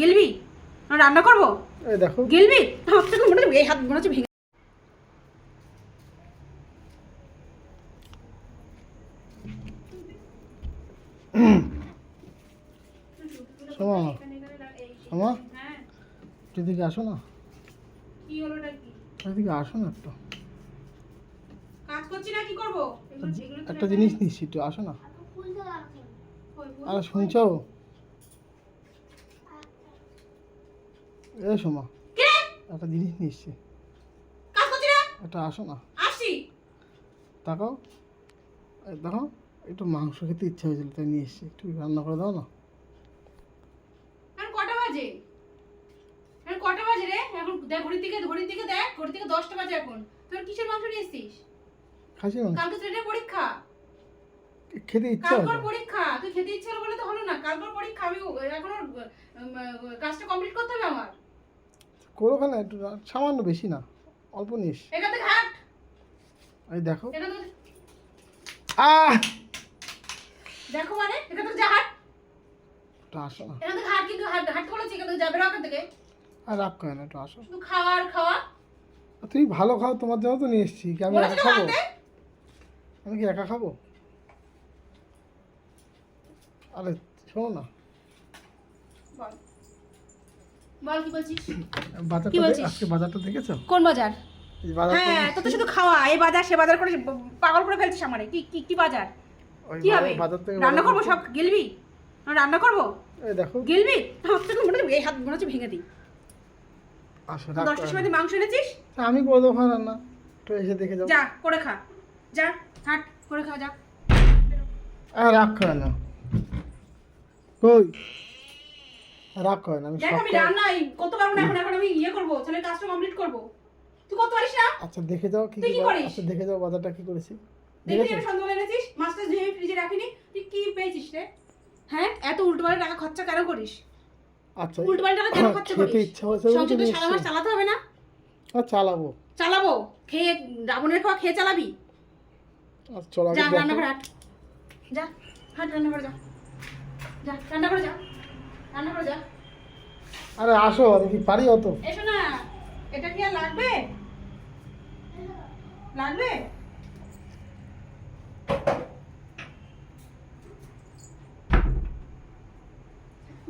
গেলবি? আমি রান্না করব? এই দেখো। গেলবি? মনে এই হাত মনে হচ্ছে ভেঙে সোমা সোমা হ্যাঁ একটু এদিকে আসো না। কি হলো এটা কি এদিকে আসো না একটু। কাজ করছি না কি করব? একটা জিনিস নিচ্ছি একটু আসো না? আরে শুনছো? এ সোমা। কে? একটা জিনিস নিচ্ছি কাজ করছি না? একটা আসো না। আসছি। তাকাও। দেখো একটু মাংস খেতে ইচ্ছা হয়েছিল তাই নিয়ে এসেছি। একটু রান্না করে দাও না। এখন কটা বাজে? এখন কটা বাজে রে? এখন দেখ ঘড়ির দিকে ঘড়ির দিকে দেখ ঘড়ির দিকে দশটা বাজে এখন। তোর কিসের মাংস নিয়ে এসছিস? খাসি মাংস। কালকে ছেলেটার পরীক্ষা। খেতে ইচ্ছা কালকর পরীক্ষা। তুই খেতে ইচ্ছে হলো বলে তো হলো না। কালকর পরীক্ষা আমি এখন কাজটা কমপ্লিট করতে হবে আমার? করো কেন? একটু সামান্য বেশি না অল্প নিস। এই দেখো। আহ! দেখো মানে যা হাট। আসো না। এখান থেকে হাট কিন্তু হাট হাট বলেছি এখান যাবে না থেকে। আর করে না একটু আসো। শুধু খাওয়া। আর খাওয়া তুমি ভালো খাও তোমার জন্য তো নিয়ে এসেছি। কি আমি একা খাব? আমি কি একা খাব? আরে শোনো না বল বল কি বলছিস? কি বলছিস? আজকে বাজারটা দেখেছ? কোন বাজার? হ্যাঁ তো তো শুধু খাওয়া এই বাজার সে বাজার করে পাগল করে ফেলছিস আমারে। কি কি কি বাজার? কি হবে? রান্না করব সব? গেলবি? রান্না করব? দেখো। গেলবি? আমার মনে এই হাত মনে হচ্ছে ভেঙে দিই। দশটার সময় তুই মাংস এনেছিস? আমি করে দেবো হ্যাঁ রান্না। একটু এসে দেখে যাও। যা করে খা। যা হাট করে খা যা। আর রাগ করে না কই? রাগ করে না আমি দেখ আমি রান্না করতে পারব না এখন এখন আমি ইয়ে করব ছেলের কাজটা কমপ্লিট করব। তুই করতে পারিস না? আচ্ছা দেখে যাও কি কি করিস? আচ্ছা দেখে যাও বাজারটা কি করেছি। আমি সন্ধ্যাবেলা এনেছিস মাছটা ধুয়ে ফ্রিজে রাখিনি তুই কি পেয়েছিস রে? হ্যাঁ এত উল্টোপাল্টা টাকা খরচা কেন করিস? আচ্ছা উল্টোপাল্টা টাকা কেন খরচা করিস? ইচ্ছা সংসারটা সারা মাস চালাতে হবে না? আর চালাবো। চালাবো খেয়ে রাবণের খাওয়া খেয়ে চালাবি? আর চলো আগে যা দেখো। রান্না করে হাট। যা হাট রান্না করে যা। যা রান্না করে যা। রান্না করে যা। আরে আসো আমি কি পারি অত। এসো না এটা কি আর লাগবে? লাগবে?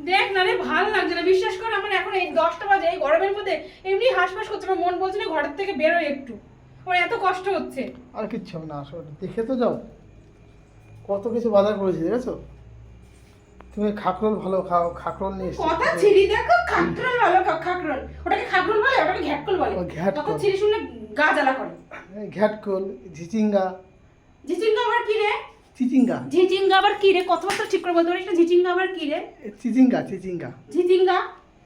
দেখ না রে ভালো লাগছে না। বিশ্বাস কর আমার এখন এই দশটা বাজে এই গরমের মধ্যে এমনি হাঁসফাঁস করছে আমার মন বলছে না ঘরের থেকে বেরোয় একটু। ওর এত কষ্ট হচ্ছে। আর কিচ্ছু না আসো দেখে তো যাও। কত কিছু বাজার করেছি দেখেছ? তুমি খাকরোল ভালো খাও খাকরোল নিয়ে এসেছি কথা ছিড়ি দেখো খাকরোল ভালো খা- খাকরোল। ওটাকে খাকরোল বলে ওটাকে ঘ্যাটকল বলে। ও, ঘ্যাটকল। তখন ছিড়ি শুনলে গা জ্বালা করে। এই ঘ্যাটকোল ঝিচিঙ্গা। ঝিচিঙ্গা আবার কি রে? চিচিঙ্গা ঝিচিঙ্গা আবার কি রে? কথাবার্তা ঠিক করে বলতে পারিস না ঝিচিঙ্গা আবার কি রে? চিচিঙ্গা চিচিঙ্গা ঝিচিঙ্গা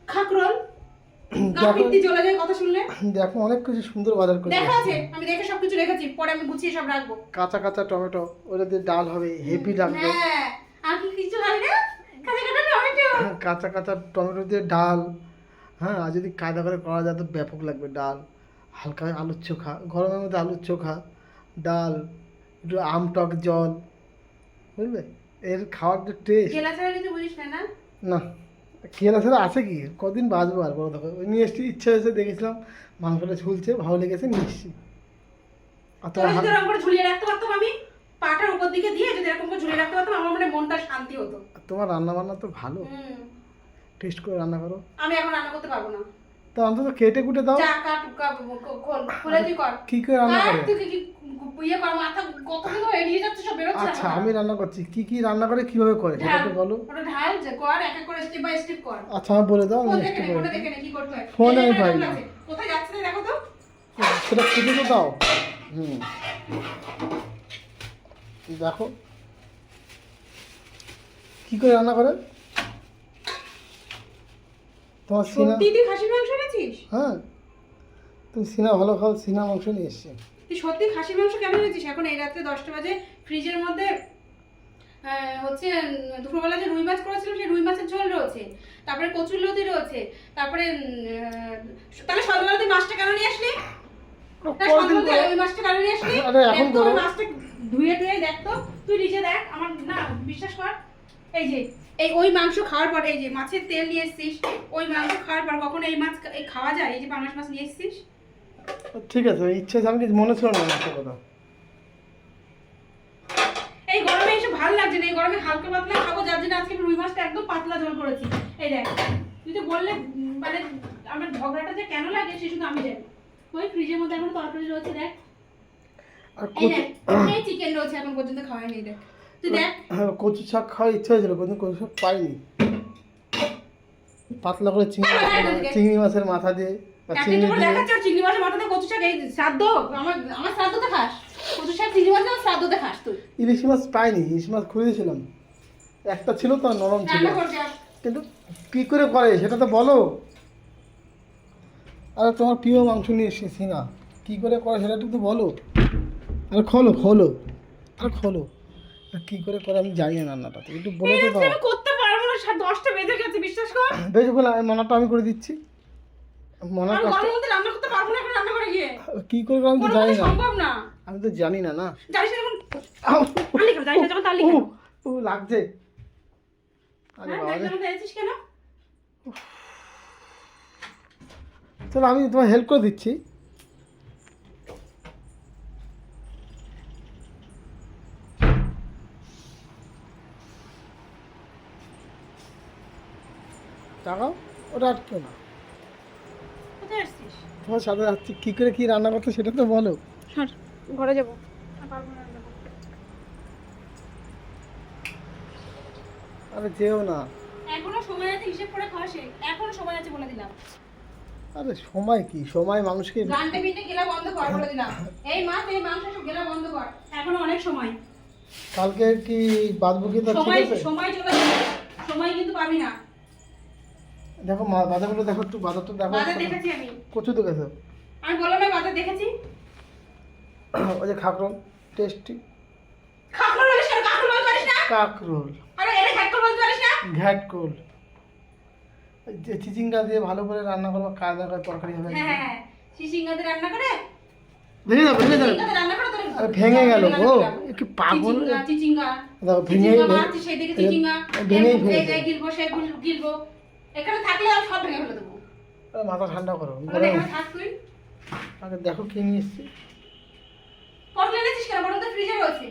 খাকরোল। দেখো কাপিত্তি চলে যায় কথা শুনলে। দেখো অনেক কিছু সুন্দর বাজার করে দেখা আছে আমি দেখে সবকিছু রেখেছি পরে আমি গুছিয়ে সব রাখব। কাঁচা কাঁচা টমেটো ওটা দিয়ে ডাল হবে হেভি লাগবে হ্যাঁ আর কি কিছু হবে না কাঁচা কাঁচা টমেটো কাঁচা কাঁচা টমেটো দিয়ে ডাল হ্যাঁ আর যদি কায়দা করে করা যায় তো ব্যাপক লাগবে ডাল। হালকা আলুর চোখা গরমের মধ্যে আলুর চোখা ডাল একটু আম টক জল বুঝলে? এর খাওয়ার যে টেস্ট না কেলা ছাড়া আছে কি? কদিন বাঁচবো আর বড় দেখো। ওই নিয়ে এসছি ইচ্ছা হয়েছে দেখেছিলাম মাংসটা ঝুলছে ভালো লেগেছে নিয়ে এসছি। আর তোমার যদি হাত- এরকম করে ঝুলিয়ে রাখতে পারতাম আমি? পাটার উপর দিকে দিয়ে যদি এরকম করে ঝুলিয়ে রাখতে পারতাম আমার মানে মনটা শান্তি হতো। তোমার রান্না বান্না তো ভালো। টেস্ট করে রান্না করো। আমি এখন রান্না করতে পারব না। তো অন্তত কেটে কুটে দাও। যা কাট কা- ক- খোল খুলে তুই কর। কি করে রান্না করে? তুই কি ইয়ে কর মাথা কত কিছু এড়িয়ে যাচ্ছে সব বেরোচ্ছে আচ্ছা আমি রান্না করছি। কি কি রান্না করে কীভাবে করে সেটা তো বলো। ওটা ঢাল যে কর এক এক করে স্টেপ বাই স্টেপ কর। আচ্ছা আমি বলে দাও আমি নে করে দেখে কি করতে হয়। ফোনে আমি পাই না। কোথায় যাচ্ছে দেখো তো। সেটা কেটে তো দাও। হুম। দেখো। কি করে রান্না করে? তোমার সিনা সত্যি তুই খাসির মাংস এনেছিস? হ্যাঁ। তুমি সিনা ভালো খাও সিনা মাংস নিয়ে এসছি। তুই সত্যি খাসির মাংস কেন এনেছিস? এখন এই রাত্রে দশটা বাজে ফ্রিজের মধ্যে হচ্ছে দুপুরবেলা যে রুই মাছ করেছিলাম সেই রুই মাছের ঝোল রয়েছে। তারপরে কচুর লতি রয়েছে। তারপরে তাহলে সন্ধ্যাবেলা তুই মাছটা কেন নিয়ে আসলি? মাছটা কেন নিয়ে আসলি। মাছটা ধুয়ে ধুয়ে দেখ তো। তুই নিজে দেখ আমার না বিশ্বাস কর। এই যে এই ওই মাংস খাওয়ার পর এই যে মাছের তেল নিয়ে এসছিস ওই মাংস খাওয়ার পর কখনো এই মাছ এই খাওয়া যায়? এই যে পাঙাশ মাছ নিয়ে এসছিস? ঠিক আছে ইচ্ছে আমি মনে ছিল না কথা। এই গরমে এসে ভালো লাগছে না এই গরমে হালকা পাতলা খাব যার জন্য আজকে রুই মাছটা একদম পাতলা ঝোল করেছি। এই দেখ তুই তো বললে মানে আমার ঝগড়াটা যে কেন লাগে সে শুধু আমি জানি। ওই ফ্রিজের মধ্যে এখন তরকারি রয়েছে দেখ। আর এই দেখ এই চিকেন রয়েছে এখন পর্যন্ত খাওয়াই নেই দেখ। কচু শাক খাওয়ার ইচ্ছা হয়েছিল কিন্তু কচু শাক পাইনি। পাতলা করে চিংড়ি হ্যাঁ, হ্যাঁ, হ্যাঁ। চিংড়ি মাছের মাথা দিয়ে চিংড়ি দিয়ে। মাছের মাথাতে কচু শাক এই শ্রাদ্ধ আমার আমার শ্রাদ্ধতে খাস। কচু শাক চিংড়ি মাছ শ্রাদ্ধতে খাস তুই। ইলিশ মাছ পাইনি ইলিশ মাছ খুঁজে দিয়েছিলাম একটা ছিল তো নরম ছিল। কিন্তু কি করে করে সেটা তো বলো। আরে তোমার প্রিয় মাংস নিয়ে এসেছি না কি করে করে সেটা একটু তো বলো। আরে খোলো খোলো। আরে খোলো। কি করে করে আমি জানি না রান্নাটা। একটু বলে তো দাও। আমি করতে পারব না সাত দশটা বেজে গেছে বিশ্বাস কর। বেশ বলে আমি মনাটা আমি করে দিচ্ছি। গরমের মধ্যে রান্না করতে পারব না এখন রান্না করে গিয়ে। কি করে আমি তো জানি না। সম্ভব না। আমি তো জানি না না। জানিস না এখন তালি কেন জানিস যখন তালি কেন উ, লাগছে। আরে হ্যাঁ বাবা কেন? চলো আমি তোমার হেল্প করে দিচ্ছি। আটকে না। তোমার সাথে যাচ্ছি কী করে কী রান্না করতে সেটা তো বলো। ঘরে যাব। আর পারব না রান্না করতে। আরে যেও না। এখনও সময় আছে হিসেব করে খাওয়া শেখ এখনও সময় আছে বলে দিলাম। আরে সময় কি? সময় মানুষকে বিনতে গেলা বন্ধ কর বলে দিলাম। এই মাছ এই মাংস সব গেলা বন্ধ কর। এখনও অনেক সময়। কালকে কি বাঁধবো কি তো সময় সময় চলে যাবে সময় কিন্তু পাবি না। দেখো মা বাজারগুলো দেখো একটু বাজারটা দেখো বাজার দেখেছি আমি। কচু তো গেছো আমি বললাম না বাজার দেখেছি। ওই যে খাকরন টেস্টি। কাকুর বলিস না কাকুর বলতে পারিস না? কাকরোল। আরে এটা বলতে পারিস না? ঘ্যাটকোল। যে চিচিঙ্গা দিয়ে ভালো করে রান্না করব কায়দা করে তরকারি হবে। হ্যাঁ হ্যাঁ হ্যাঁ। সিসিঙ্গাতে রান্না করে? ভেঙে যাবে ভেঙে যাবে। আরে ভেঙে গেল গো। একটু পাগল। চিচিঙ্গা চিচিঙ্গা ভেঙে চিচিঙ্গা। চিচিঙ্গা ফেলেছে। এই গিলবো গুল- গিলবো। এখানে থাকলে আমি সব ভেঙে ফেলে দেবো। আরে মাথা ঠান্ডা করো আগে দেখো কি নিয়ে এসছি। পটল এনেছিস কেন? পটল তো ফ্রিজে রয়েছে।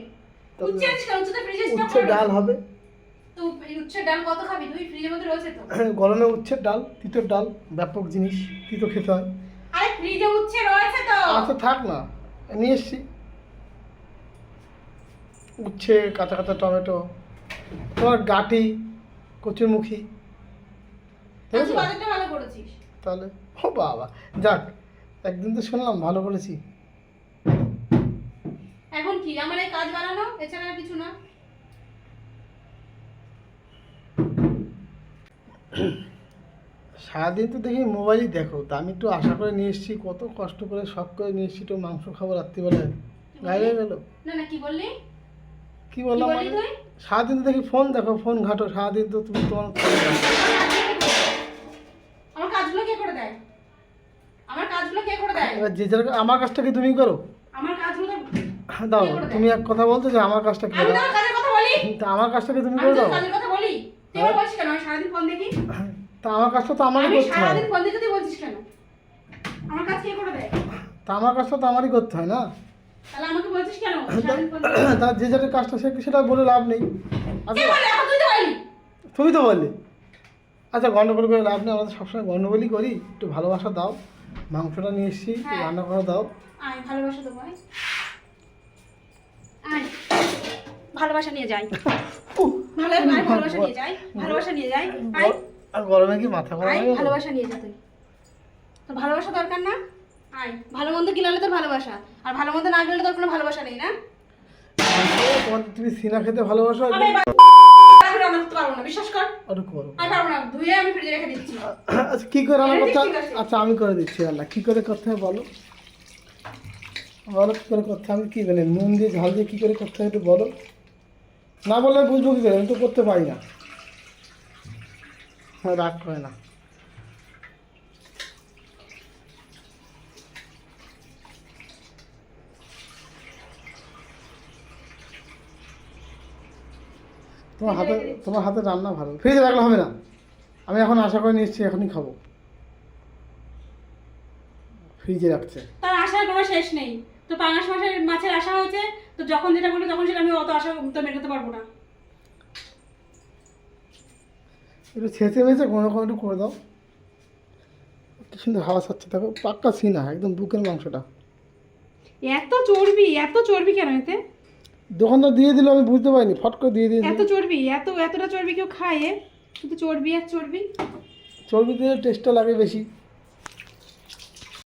উচ্ছে কেন? উচ্ছে তো ফ্রিজে স্টক উচ্ছে ডাল হবে। তো ডাল কত খাবি তুই? ফ্রিজের মধ্যে রয়েছে তো। গরমে উচ্ছের ডাল তিতোর ডাল ব্যাপক জিনিস তিতো খেতে হয়। আরে ফ্রিজে উচ্ছে রয়েছে তো। আচ্ছা থাক না। নিয়ে এসছি। উচ্ছে কাঁচা কাঁচা টমেটো তোমার গাটি কচুরমুখী ঠিক আজকে আছে বাজারটা ভালো করেছিস? তাহলে ও বাবা যাক একদিন তো শুনলাম ভালো করেছি। এখন কি আমার এই কাজ বানানো? এছাড়া কিছু না? সারাদিন তো দেখি মোবাইলই দেখো তা আমি একটু আশা করে নিয়ে এসেছি কত কষ্ট করে সব করে নিয়ে এসেছি একটু মাংস খাব রাত্রিবেলায়। গায়ে গেলো? না না কি বললি? কি বললাম বললি মানে? সারাদিন তো দেখি ফোন দেখো ফোন ঘাটো সারাদিন তো তুমি তোমার আমার কাজগুলো কে করে দেয় আমার কাজগুলো কে করে দেয় এবার যে যার আমার কাজটা কি তুমি করো? আমার কাজগুলো দাও? তুমি এক কথা বলছো যে আমার কাজটা কি আমি দাও তোমার কাজের কথা বলি? তা আমার কাজটা কি তুমি করে দাও? কাজের কথা বলি? তুই আমার বলছিস কেন? আমি সারাদিন ফোন দেখি। তা আমার কাজটা তো আমারই করতে হয়। সারাদিন ফোন দেখে তুই বলছিস কেন? আমার কাজ কে করে দেয়? তা আমার কাজটা তো আমারই করতে হয় না। তাহলে আমাকে বলছিস কেন? সারাদিন তার যে যার কাজটা সে সেটা বলে লাভ নেই। তুমি তো বললে। আচ্ছা গন্ডগোল করে লাভ নেই আমাদের সবসময় গন্ডগোলই করি। একটু ভালোবাসা দাও। মাংসটা নিয়ে এসেছি হ্যাঁ। রান্না করে দাও। ভালোবাসা দেবো আয়। আয় ভালোবাসা নিয়ে যাই। উহ, ভালো আয় ভালোবাসা নিয়ে যাই ভালোবাসা নিয়ে যাই আর গরমে কি মাথা গরম আয় গেল? ভালোবাসা নিয়ে যা তুই। তোর ভালোবাসা দরকার না? আয়। ভালো মন্দ গিলালে তোর ভালোবাসা আর ভালো মন্দ না গেলে তোর কোনো ভালোবাসা নেই না? মাংস, তোমার তুমি সিনা খেতে ভালোবাসো আমি আমি রান্না করতে পারব না বিশ্বাস ওটা করো। আমি পারব না ধুয়ে আমি ফ্রিজে রেখে দিচ্ছি। আচ্ছা কী করে আমার আছে। আচ্ছা আমি করে দিচ্ছি আল্লাহ। কী করে করতে হবে বলো? বলো কী করে করতে হবে কী মানে নুন দিয়ে ঝাল দিয়ে কী করে করতে হবে একটু বলো? না বললে বুঝব কী করে? আমি তো করতে পারি না। হ্যাঁ রাগ করে না। তোমার হাতে তোমার হাতে রান্না ভালো। ফ্রিজে রাখলে হবে না। আমি এখন আশা করে নিয়ে এখনই খাব। ফ্রিজে রাখছে। তার আশার কোনো শেষ নেই। তো পাঙাশ মাছের মাছের আশা হয়েছে তো যখন যেটা বলবে তখন সেটা আমি অত আশা তো মেটাতে পারব না। একটু ছেঁচে মেছে কোনো রকম একটু করে দাও। কি সুন্দর হাওয়া ছাড়ছে। দেখো পাক্কা সিনা একদম বুকের মাংসটা। এত চর্বি এত চর্বি কেন এতে? দোকানদার দিয়ে দিল আমি বুঝতে পারিনি ফট করে দিয়ে দিয়েছি এত চর্বি এত এতটা চর্বি কেউ খায়? শুধু চর্বি আর চর্বি? চর্বি দিয়ে টেস্টটা লাগে বেশি।